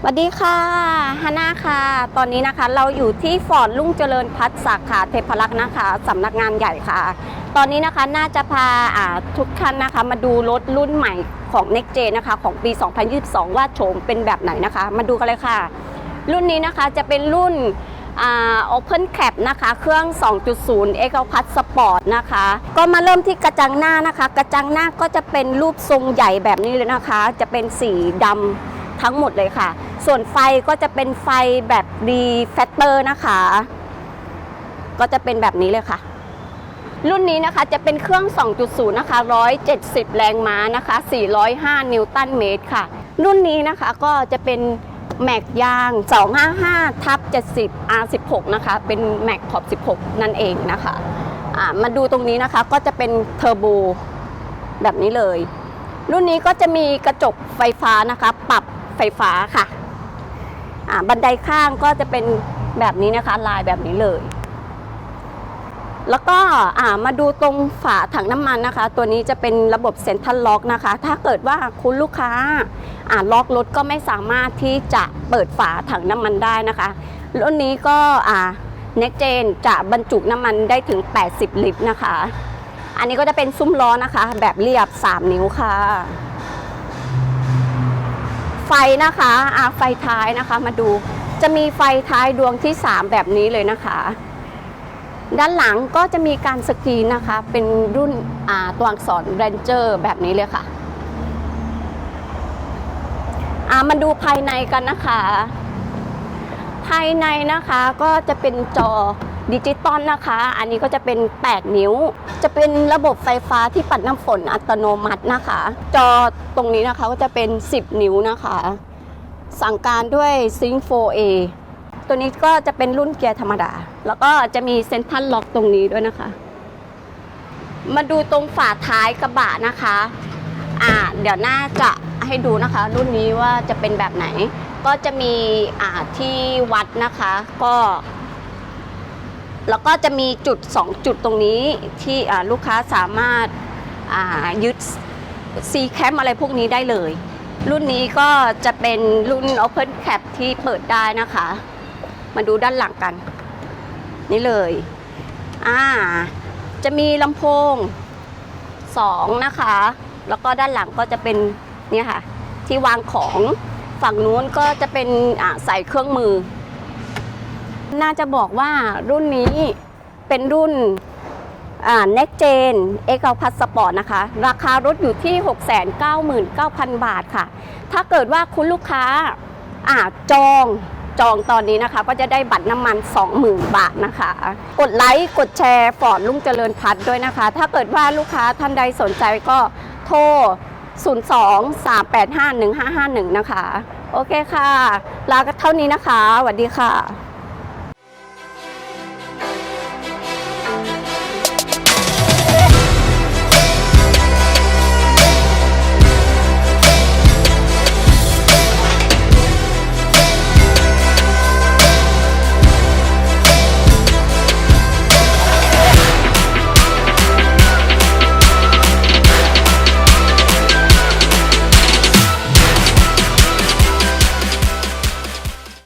สวัสดีค่ะฮาน่าค่ะ ตอนนี้นะคะเราอยู่ที่ฟอร์ดลุ่งเจริญพัฒน์สาขาเทพรักษ์นะคะสำนักงานใหญ่ค่ะ ตอนนี้นะคะน่าจะพาทุกท่านนะคะ มาดูรถรุ่นใหม่ของ Next Gen นะคะ ของปี 2022 ว่าโฉมเป็นแบบไหนนะคะ มาดูกันเลยค่ะ รุ่นนี้นะคะจะเป็นรุ่นอ่า Open Cap นะคะ เครื่อง 2.0 e c o p a s Sport นะคะ ก็มาเริ่มที่กระจังหน้านะคะ กระจังหน้าก็จะเป็นรูปทรงใหญ่แบบนี้เลยนะคะ จะเป็นสีดำ ทั้งหมดเลยค่ะ ส่วนไฟก็จะเป็นไฟแบบดีแฟตเตอร์นะคะ ก็จะเป็นแบบนี้เลยค่ะ รุ่นนี้นะคะจะเป็นเครื่อง 2.0 นะคะ 170 แรงม้านะคะ 405 นิวตันเมตรค่ะ รุ่นนี้นะคะก็จะเป็นแม็กยาง 255ทับ70 R16 นะคะ เป็นแม็กขอบ 16 นั่นเองนะคะมาดูตรงนี้นะคะก็จะเป็นเทอร์โบแบบนี้เลย รุ่นนี้ก็จะมีกระจกไฟฟ้านะคะ ปรับ ไฟฟ้าค่ะบันไดข้างก็จะเป็นแบบนี้นะคะ ลายแบบนี้เลย แล้วก็มาดูตรงฝาถังน้ำมันนะคะ ตัวนี้จะเป็นระบบเซ็นทรัลล็อกนะคะ ถ้าเกิดว่าคุณลูกค้าาล็อกรถก็ไม่สามารถที่จะเปิดฝาถังน้ำมันได้นะคะรุ่นนี้ก็อ่า Next Gen จะบรรจุน้ำมันได้ถึง 80 ลิตรนะคะ อันนี้ก็จะเป็นซุ้มล้อนะคะ แบบเรียบ 3 นิ้วค่ะ ไฟนะคะอ่าไฟท้ายนะคะมาดู จะมีไฟท้ายดวงที่ 3 แบบนี้เลยนะคะ ด้านหลังก็จะมีการสกรีนนะคะ เป็นรุ่นตัวอักษร Ranger แบบนี้เลยค่ะอ่ามาดูภายในกันนะคะ ภายในนะคะก็จะเป็นจอ ดิจิตอลนะคะ อันนี้ก็จะเป็น 8 นิ้ว จะเป็นระบบไฟฟ้าที่ปัดน้ำฝนอัตโนมัตินะคะ จอตรงนี้นะคะก็จะเป็น 10 นิ้วนะคะ สั่งการด้วย Sync 4A ตัวนี้ก็จะเป็นรุ่นเกียร์ธรรมดา แล้วก็จะมีเซ็นทรัลล็อกตรงนี้ด้วยนะคะ มาดูตรงฝาท้ายกระบะนะคะ อ่า เดี๋ยวน่าจะให้ดูนะคะ รุ่นนี้ว่าจะเป็นแบบไหน ก็จะมีอ่าที่วัดนะคะ ก็ แล้วก็จะมีจุด 2 จุดตรงนี้ที่ลูกค้าสามารถยึด C cam อะไรพวกนี้ได้เลย รุ่นนี้ก็จะเป็นรุ่น Open Cap ที่เปิดได้นะคะ มาดูด้านหลังกัน นี่เลยอ่าจะมีลำโพง 2 นะคะ แล้วก็ด้านหลังก็จะเป็นเนี่ยค่ะที่วางของฝั่งนู้นก็จะเป็นใส่เครื่องมือ น่าจะบอกว่ารุ่นนี้เป็นรุ่นอ่า Next Gen X 9 Plus Sport นะคะ ราคารถอยู่ที่ 699,000 บาทค่ะ ถ้าเกิดว่าคุณลูกค้าอ่าจองจองตอนนี้นะคะ ก็จะได้บัตรน้ำมัน 20,000 บาทนะคะ กดไลค์กดแชร์ฟอร์ดลุงเจริญพัฒน์ด้วยนะคะ ถ้าเกิดว่าลูกค้าท่านใดสนใจก็โทร 02 385 1551 นะคะ โอเคค่ะ ลาก็เท่านี้นะคะสวัสดีค่ะ